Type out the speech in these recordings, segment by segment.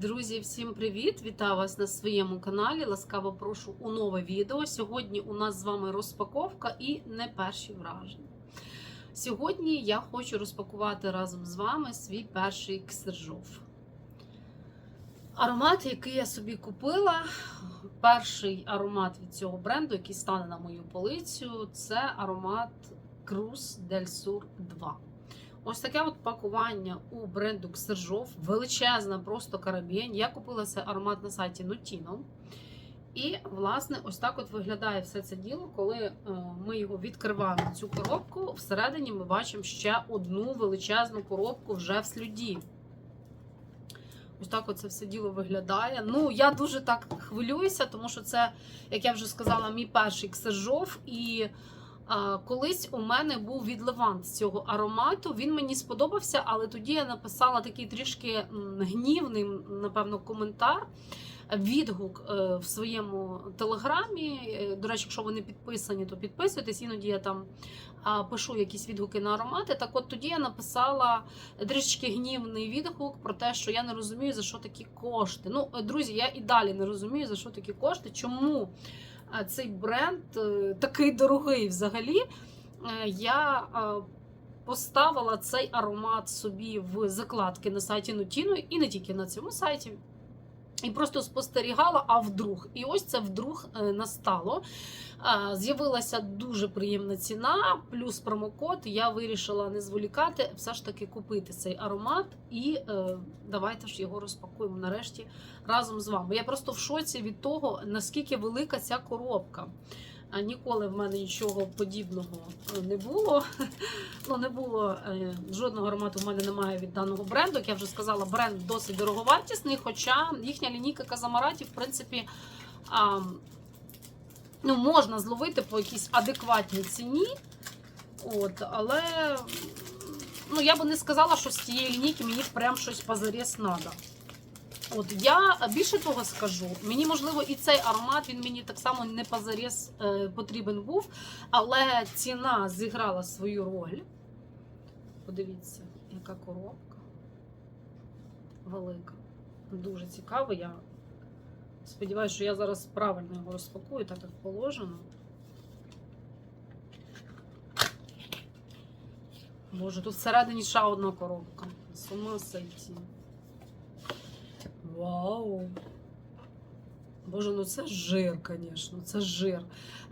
Друзі, всім привіт! Вітаю вас на своєму каналі. Ласкаво прошу у нове відео. Сьогодні у нас з вами розпаковка і не перші враження. Сьогодні я хочу розпакувати разом з вами свій перший ксержов. Аромат, який я собі купила, перший аромат від цього бренду, який стане на мою полицю, це аромат Cruz del Sur 2. Ось таке от пакування у бренду Ксержов. Величезна просто карабін. Я купила цей аромат на сайті Notino. І, власне, ось так от виглядає все це діло, коли е, ми його відкриваємо цю коробку. Всередині ми бачимо ще одну величезну коробку вже в слюді. Ось так оце все діло виглядає. Ну, я дуже так хвилююся, тому що це, як я вже сказала, мій перший ксержов. І колись у мене був відливант з цього аромату. Він мені сподобався, але тоді я написала такий трішки гнівний, напевно, коментар. Відгук е, в своєму телеграмі. Е, До речі, якщо ви не підписані, то підписуйтесь. Іноді я там пишу якісь відгуки на аромати. Так от тоді я написала трішки гнівний відгук про те, що я не розумію, за що такі кошти. Ну, е, друзі, я і далі не розумію, за що такі кошти. Чому цей бренд е, такий дорогий взагалі? Е, Я е, поставила цей аромат собі в закладки на сайті Нутіну і не тільки на цьому сайті. І просто спостерігала, а вдруг. І ось це вдруг е, настало. З'явилася дуже приємна ціна, плюс промокод. Я вирішила не зволікати, все ж таки купити цей аромат. І е, давайте ж його розпакуємо нарешті разом з вами. Я просто в шоці від того, наскільки велика ця коробка. Ніколи в мене нічого подібного е, не було. Ну, не було е, жодного аромату в мене немає від даного бренду. Як я вже сказала, бренд досить дороговартісний, хоча їхня лінійка казамаратів, в принципі, а, ну, можна зловити по якійсь адекватній ціні. От, але ну, я би не сказала, що з цієї лінійки мені прям щось позаріз треба. От я більше того скажу, мені можливо і цей аромат він мені так само не позаріз е, потрібен був, але ціна зіграла свою роль. Подивіться, яка коробка велика. Дуже цікаво. Я сподіваюся, що я зараз правильно його розпакую, так як положено. Боже, тут всередині ще одна коробка. З ума. Вау! Боже, ну це жир, звісно, це жир.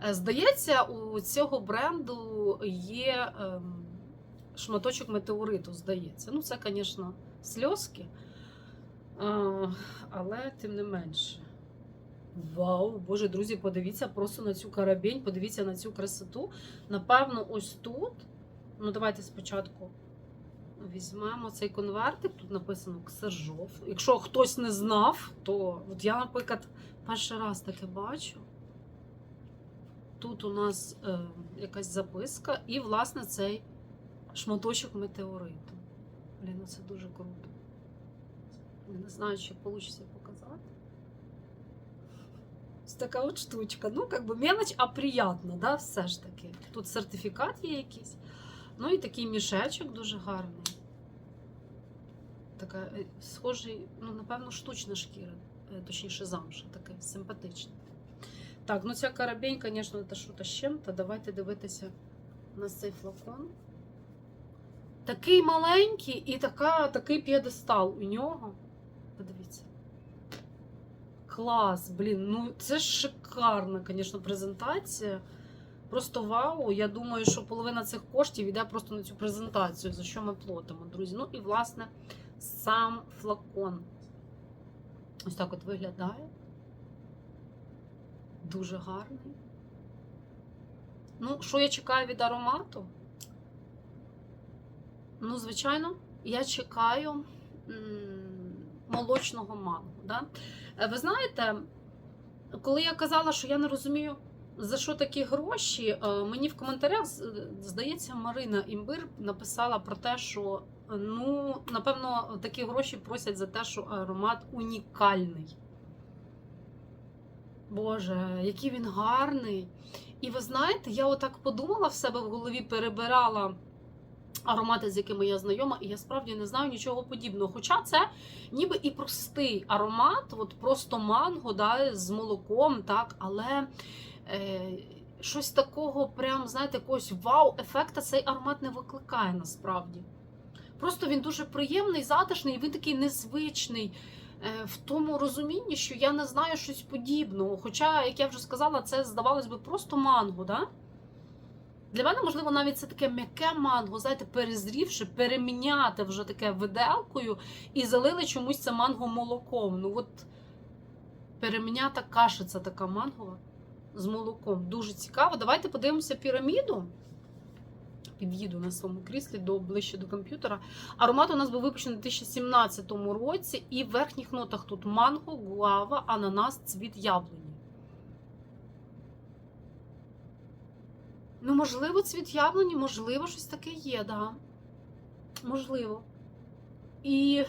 Е, Здається, у цього бренду є ем, шматочок метеориту, здається. Ну, це, звісно, сльозки, а, але тим не менше. Вау, Боже, друзі, подивіться просто на цю карабінь, подивіться на цю красоту. Напевно, ось тут. Ну, давайте спочатку візьмемо цей конвертик. Тут написано Ксержов. Якщо хтось не знав, то от я, наприклад, перший раз таке бачу. Тут у нас е, якась записка, і, власне, цей шматочок метеориту. Блін, ну це дуже круто. Я не знаю, чи вийде показати. Ось така от штучка. Ну, як би мелоч, а приємно, да, все ж таки. Тут сертифікат є якийсь. Ну і такий мішечок дуже гарний. Така е, схожий, ну, напевно, штучна шкіра, е, точніше, замша, таке симпатичне. Так, ну ця карабінь, звісно, це що-то з чим-то. Давайте дивитися на цей флакон. Такий маленький і така, такий п'єдестал у нього. Подивіться. Клас, блін, ну це шикарна, звісно, презентація. Просто вау. Я думаю, що половина цих коштів йде просто на цю презентацію, за що ми платимо, друзі. Ну і, власне, сам флакон. Ось так от виглядає. Дуже гарний. Ну, що я чекаю від аромату? Ну, звичайно, я чекаю м, молочного мангу. Да? Е, Ви знаєте, коли я казала, що я не розумію, за що такі гроші, е, мені в коментарях, здається, Марина Імбир написала про те, що ну, напевно, такі гроші просять за те, що аромат унікальний. Боже, який він гарний. І ви знаєте, я отак подумала в себе в голові, перебирала аромати, з якими я знайома, і я справді не знаю нічого подібного. Хоча це ніби і простий аромат, от просто манго, да, з молоком, так, але е, щось такого, прям, знаєте, якогось вау-ефекта цей аромат не викликає насправді. Просто він дуже приємний, затишний, і він такий незвичний. е, В тому розумінні, що я не знаю щось подібного. Хоча, як я вже сказала, це здавалось би просто манго. Да? Для мене, можливо, навіть це таке м'яке манго, знаєте, перезрівши, переміняти вже таке виделкою і залили чомусь це манго молоком. Ну от перемінята кашиця така мангова з молоком. Дуже цікаво. Давайте подивимося піраміду. Під'їду на своєму кріслі до ближче до комп'ютера. Аромат у нас був випущений у 2017 році, і в верхніх нотах тут манго, гуава, ананас, цвіт яблуні. Ну, можливо, цвіт яблуні, можливо, щось таке є, да. Можливо. І е,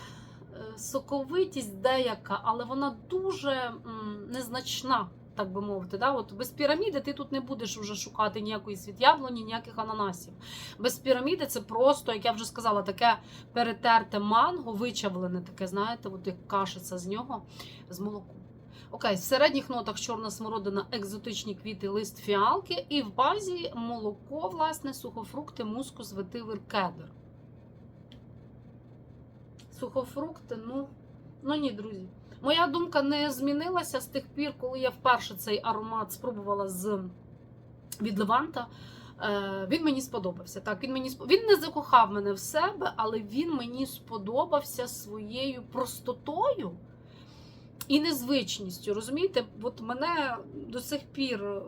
соковитість деяка, але вона дуже м, незначна, так би мовити. Да? От без піраміди ти тут не будеш вже шукати ніякої світ яблуні, ніяких ананасів. Без піраміди це просто, як я вже сказала, таке перетерте манго, вичавлене таке, знаєте, от як кашиця з нього з молоком. Окей, в середніх нотах чорна смородина, екзотичні квіти, лист фіалки, і в базі молоко, власне, сухофрукти, мускус, ветивер, кедр. Сухофрукти, ну, ну ні, друзі. Моя думка не змінилася з тих пір, коли я вперше цей аромат спробувала з від Леванта. Е, Він мені сподобався. Так, він мені він не закохав мене в себе, але він мені сподобався своєю простотою і незвичністю. Розумієте, от мене до сих пір,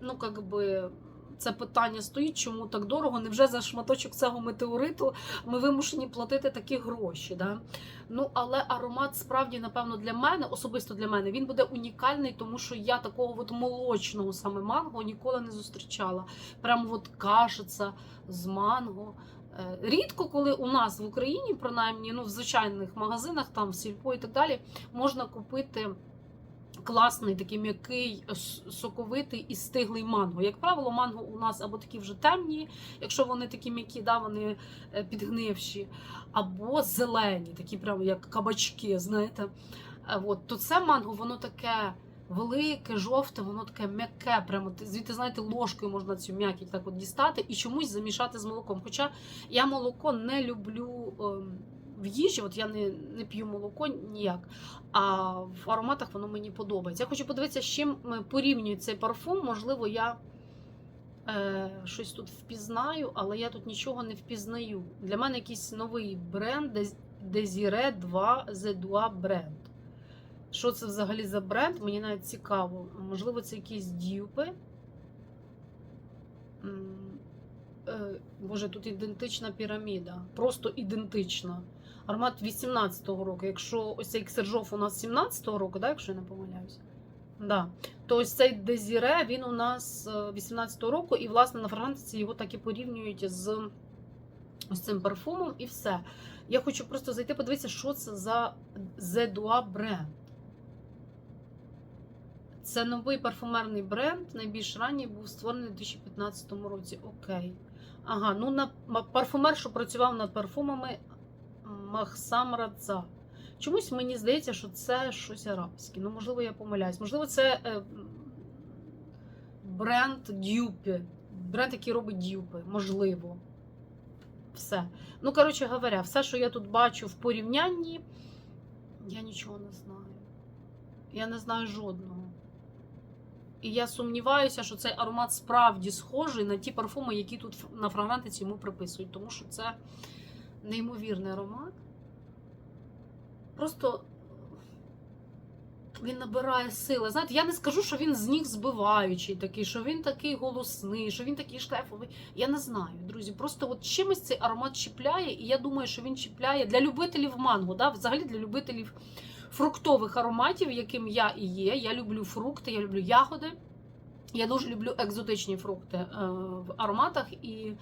ну як би. Це питання стоїть, чому так дорого? Невже за шматочок цього метеориту ми вимушені платити такі гроші? Да? Ну, але аромат справді, напевно, для мене, особисто для мене, він буде унікальний, тому що я такого от молочного саме манго ніколи не зустрічала. Прямо от кашиця з манго. Е, Рідко, коли у нас в Україні, принаймні, ну, в звичайних магазинах, там в сільпо і так далі, можна купити класний, такий м'який, соковитий і стиглий манго. Як правило, манго у нас або такі вже темні, якщо вони такі м'які, да, вони е, підгнивші, або зелені, такі прямо як кабачки, знаєте. Е, От, то це манго, воно таке. Велике, жовте, воно таке м'яке. Прямо звідти, знаєте, ложкою можна цю м'якість так от дістати і чомусь замішати з молоком. Хоча я молоко не люблю ем, в їжі, от я не, не п'ю молоко ніяк, а в ароматах воно мені подобається. Я хочу подивитися, з чим е, цей парфум. Можливо, я е, щось тут впізнаю, але я тут нічого не впізнаю. Для мене якийсь новий бренд Desire 2 Z2 бренд. Що це взагалі за бренд? Мені навіть цікаво. Можливо, це якісь дюпи. Е, Боже, тут ідентична піраміда. Просто ідентична. Аромат 18-го року. Якщо ось цей Ксержов у нас 17-го року, да, якщо я не помиляюся. Да. То ось цей Дезіре, він у нас е, 18-го року, і, власне, на фрагрантиці його так і порівнюють з ось цим парфумом, і все. Я хочу просто зайти, подивитися, що це за Z2 бренд. Це новий парфумерний бренд. Найбільш ранній був створений у 2015 році. Окей. Ага, ну на парфумер, що працював над парфумами Махсам Радза. Чомусь мені здається, що це щось арабське. Ну, можливо, я помиляюсь. Можливо, це е, бренд Дюпі. Бренд, який робить дюпи. Можливо. Все. Ну, коротше говоря, все, що я тут бачу в порівнянні, я нічого не знаю. Я не знаю жодного. І я сумніваюся, що цей аромат справді схожий на ті парфуми, які тут на фрагрантиці йому приписують, тому що це неймовірний аромат. Просто він набирає сили. Знаєте, я не скажу, що він з ніг збиваючий такий, що він такий голосний, що він такий шлейфовий. Я не знаю, друзі. Просто от чимось цей аромат чіпляє, і я думаю, що він чіпляє для любителів манго, да? взагалі для любителів фруктових ароматів, яким я і є. Я люблю фрукти, я люблю ягоди. Я дуже люблю екзотичні фрукти е, в ароматах, і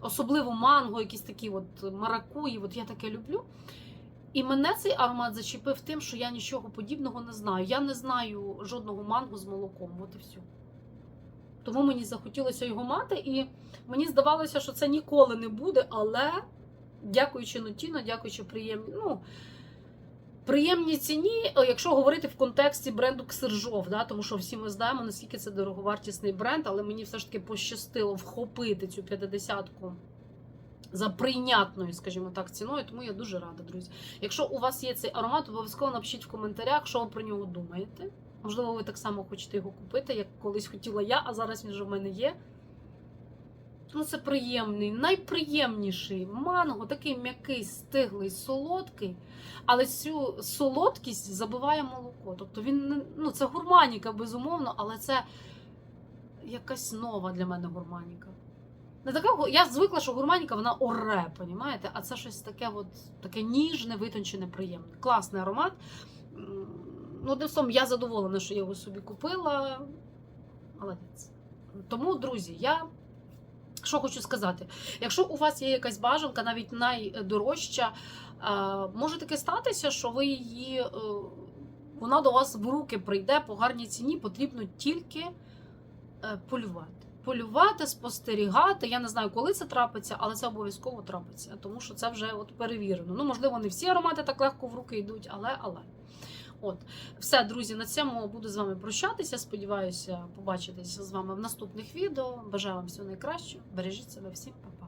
особливо манго, якісь такі от маракуї, от я таке люблю. І мене цей аромат зачепив тим, що я нічого подібного не знаю. Я не знаю жодного манго з молоком. От і все. Тому мені захотілося його мати, і мені здавалося, що це ніколи не буде, але дякуючи Нотіно, дякуючи приємні, ну, приємній ціні, якщо говорити в контексті бренду Ксержов, да, тому що всі ми знаємо, наскільки це дороговартісний бренд, але мені все ж таки пощастило вхопити цю 50-ку за прийнятною, скажімо так, ціною, тому я дуже рада, друзі. Якщо у вас є цей аромат, обов'язково напишіть в коментарях, що ви про нього думаєте. Можливо, ви так само хочете його купити, як колись хотіла я, а зараз він вже в мене є. Ну, це приємний, найприємніший манго, такий м'який, стиглий, солодкий, але цю солодкість забиває молоко. Тобто він ну, це гурманіка, безумовно, але це якась нова для мене гурманіка. Не така, я звикла, що гурманіка вона оре, понімаєте? А це щось таке, от, таке ніжне, витончене, приємне. Класний аромат. Ну, одним я задоволена, що я його собі купила. Молодець. Тому, друзі, я що хочу сказати, якщо у вас є якась бажанка, навіть найдорожча, е, може таке статися, що ви її, е, вона до вас в руки прийде по гарній ціні, потрібно тільки е, полювати. Полювати, спостерігати. Я не знаю, коли це трапиться, але це обов'язково трапиться, тому що це вже от перевірено. Ну, можливо, не всі аромати так легко в руки йдуть, але але. От, все, друзі, на цьому буду з вами прощатися. Сподіваюся, побачитися з вами в наступних відео. Бажаю вам всього найкращого. Бережіть себе всім, па-па.